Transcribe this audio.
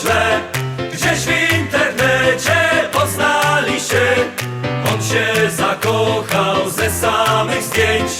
źle. Gdzieś w internecie poznali się. On się zakochał ze samych zdjęć.